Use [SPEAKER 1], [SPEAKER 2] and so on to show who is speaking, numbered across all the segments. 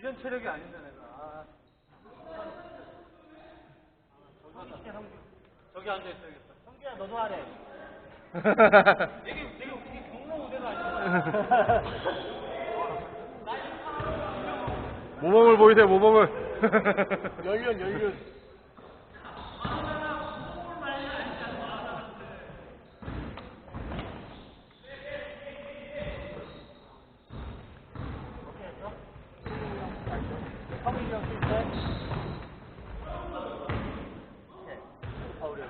[SPEAKER 1] 이런 체력이 아닌데 내가. 아. 저기 앉아 있어야겠다. 성기야 너도 하래. 되게 되게 웃기 경로 우대가 아니야.
[SPEAKER 2] 모범을 보이세요, 모범을.
[SPEAKER 1] 연륜 연륜. 성민이 형 뛸 때. 파울이야.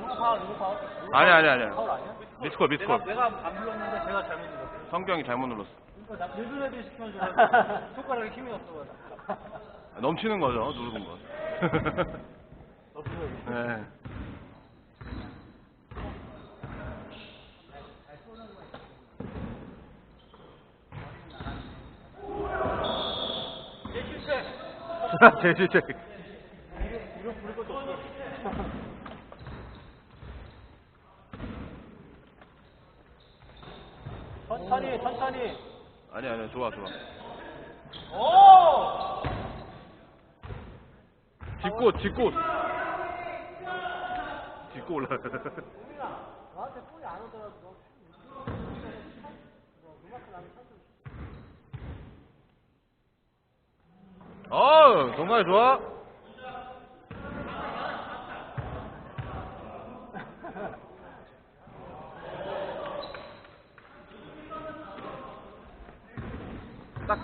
[SPEAKER 1] 누구 파울 누구 파울?
[SPEAKER 2] 아니, 아니, 아니.
[SPEAKER 1] 파울 아니야?
[SPEAKER 2] 미스콜, 미스콜.
[SPEAKER 1] 내가, 내가 안 불렀는데 제가 잘못 눌렀어.
[SPEAKER 2] 성경이 잘못 눌렀어.
[SPEAKER 1] 그러니까 나 늙은 애들이 시키는 줄 알고 손가락에 힘이 없어.
[SPEAKER 2] 넘치는 거죠, 누르는 거.
[SPEAKER 1] 너 불러.
[SPEAKER 2] 네.
[SPEAKER 1] 내 실체.
[SPEAKER 2] 제 실체.
[SPEAKER 1] 이거 부를 것도 없어. 천천히, 천천히.
[SPEAKER 2] 아니, 아니, 좋아, 좋아.
[SPEAKER 1] 오!
[SPEAKER 2] 짚고, 짚고. 짚고 올라.
[SPEAKER 1] 나한테 볼이 안 오더라도
[SPEAKER 2] 어, 정말 좋아.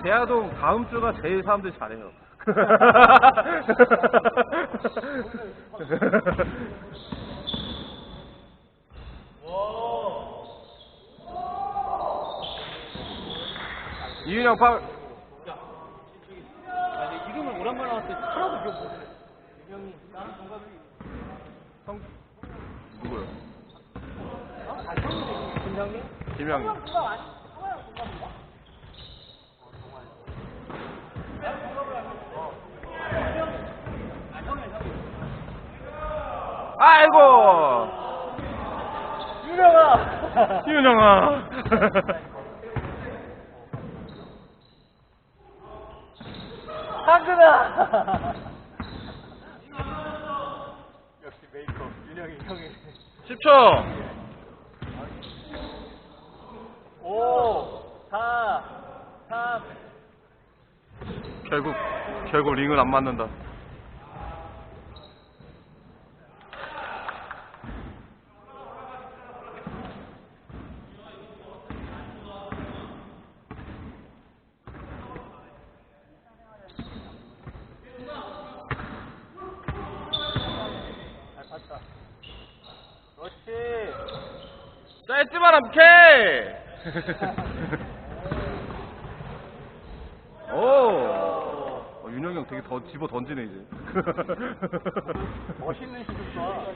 [SPEAKER 2] 대하동 다음 주가 제일 사람들이 잘해요. 이윤영 파울.
[SPEAKER 1] 아니, 이름을 오랜만에 나왔을 때 하나도 기억 못해. 유명이, 나는 동갑이.
[SPEAKER 2] 성 누구요?
[SPEAKER 1] 어? 아. 동갑 아니? 형이랑 동갑인가?
[SPEAKER 2] 아이고.
[SPEAKER 1] 유명아!
[SPEAKER 2] 이 윤영아.
[SPEAKER 1] 상근아! 역시 메이커, 윤영이 형이.
[SPEAKER 2] 10초.
[SPEAKER 1] 5, 4, 3,
[SPEAKER 2] 결국 결국 링은 안 맞는다. 짧지만 않게. 오. 어, 윤영이 형 되게 더 집어 던지네 이제.
[SPEAKER 1] 멋있는 시도다.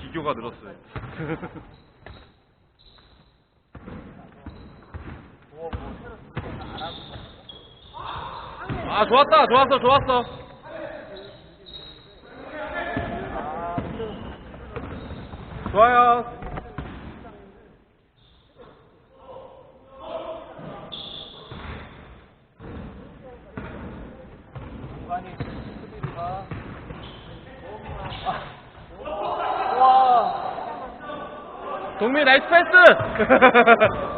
[SPEAKER 2] 기교가 늘었어요. 아 좋았다 좋았어 좋았어. 좋아요.
[SPEAKER 1] 공간이 수비가. 와.
[SPEAKER 2] 동민 나이스 패스.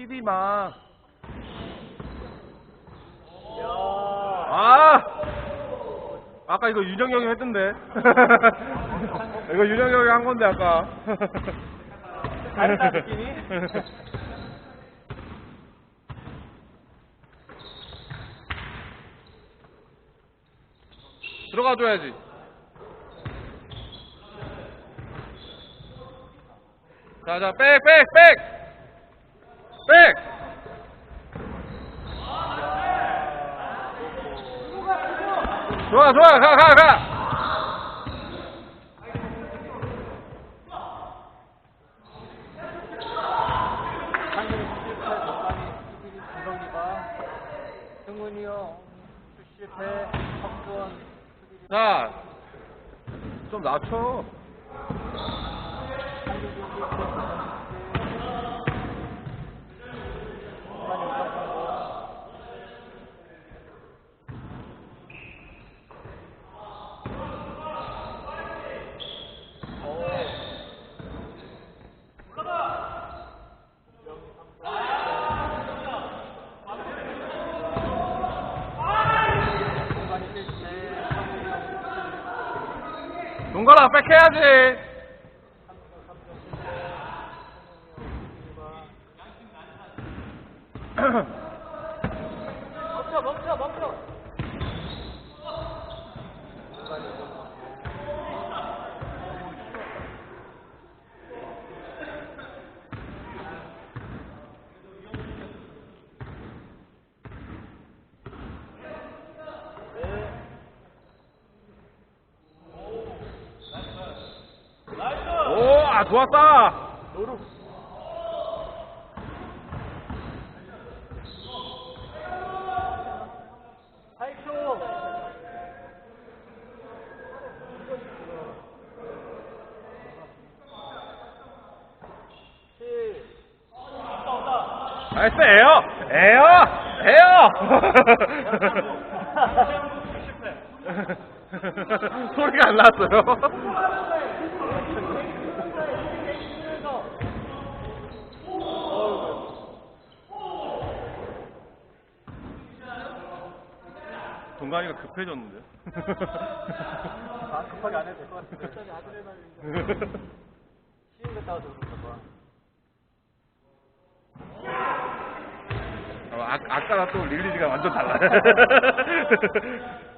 [SPEAKER 2] TV 마. 아! 아까 이거 윤영 형이 했던데. 이거 윤영 형이 한 건데 아까.
[SPEAKER 1] 다르다, 느낌이?
[SPEAKER 2] 들어가 줘야지. 자, 자, 백, 백, 백! 백! 좋아, 좋아, 가, 가, 가!
[SPEAKER 1] 상근이 78, 동관이 11, 김성기가 승훈이 형 실패, 석수원
[SPEAKER 2] 자, 좀 낮춰.
[SPEAKER 1] 동관이 실패, 성훈이 형
[SPEAKER 2] 동건아, 백 해야지.
[SPEAKER 1] 멈춰 멈춰 멈춰
[SPEAKER 2] 오, 아, 좋았다.
[SPEAKER 1] 노루
[SPEAKER 2] 나이스, 에어! 에어! 에어! 소리가 안 났어요. 동관이가 급해졌는데.
[SPEAKER 1] 아 급하게 안 해도 될 것 같은데 갑자기 아드레날린 시험 갔다 와서 그런가 봐
[SPEAKER 2] 어, 아, 아까랑 또 릴리즈가 완전 달라요.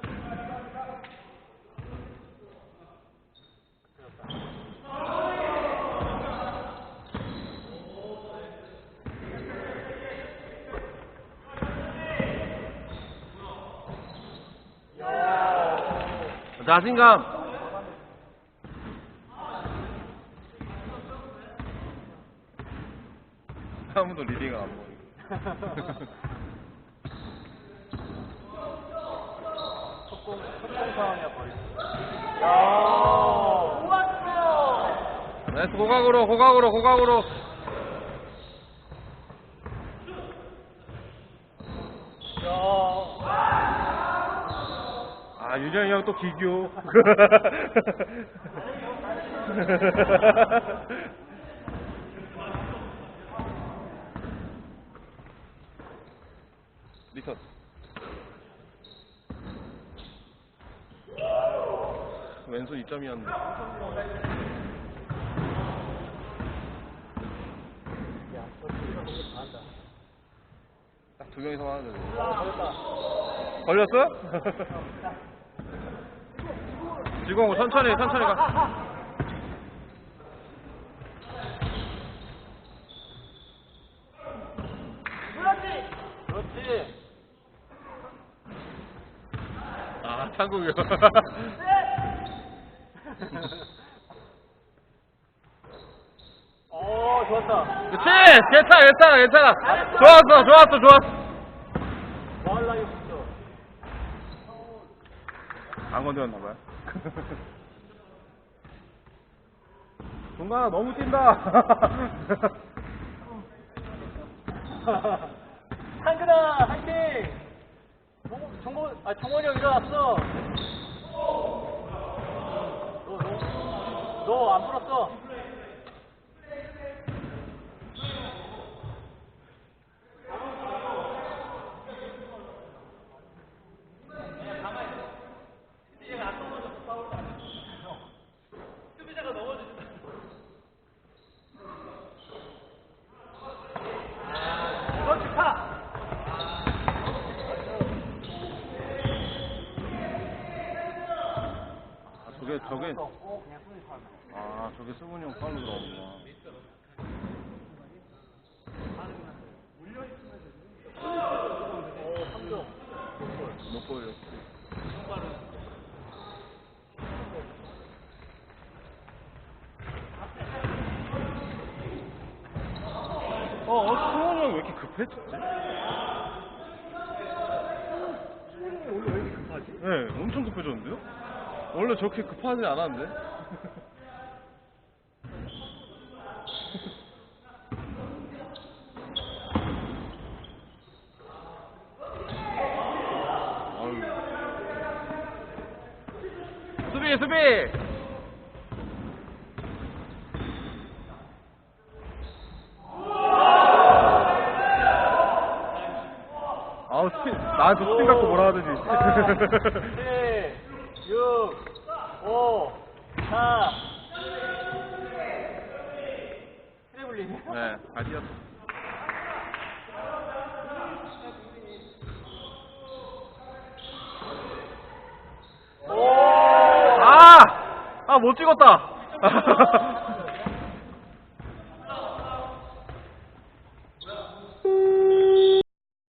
[SPEAKER 2] 자신감. 아무도 리딩을 안 보니.
[SPEAKER 1] 속공 속공 상황이야 거의 야
[SPEAKER 2] 고각으로 고각으로 고각으로.
[SPEAKER 1] 야
[SPEAKER 2] 아 유정이 형 또 기교. 리턴. 왼손 2점이었는데.
[SPEAKER 1] 야, 저 친구가 공격 잘한다.
[SPEAKER 2] 딱두 명이서 하는 거.
[SPEAKER 1] 아, 걸렸다.
[SPEAKER 2] 걸렸어? 지공 천천히 천천히 가.
[SPEAKER 1] 그렇지.
[SPEAKER 2] 아 창국이 형.
[SPEAKER 1] 오, 좋았다.
[SPEAKER 2] 그치 괜찮아 괜찮아 괜찮아. 좋았어 좋았어 좋았어. 안 건드렸나 봐요. 동간아 너무 뛴다.
[SPEAKER 1] 한근아, 화이팅! 정, 정건, 아, 정원이 형 일어났어. 너, 너, 너안 풀었어.
[SPEAKER 2] 저게 저게
[SPEAKER 1] 아,
[SPEAKER 2] 아 저게 수분형 팔로 들어오구나. 노골 어, 어 수원이 형왜 이렇게 급해졌지?
[SPEAKER 1] 수원이 원래 왜 이렇게 급하지?
[SPEAKER 2] 네, 엄청 급해졌는데요? 원래 저렇게 급하지 않았는데? 수비, 수비! 아우, 스핀, 나한테 스핀 갖고 뭐라 하듯이. 네, 아디아스.
[SPEAKER 1] 오!
[SPEAKER 2] 아! 아, 못 찍었다!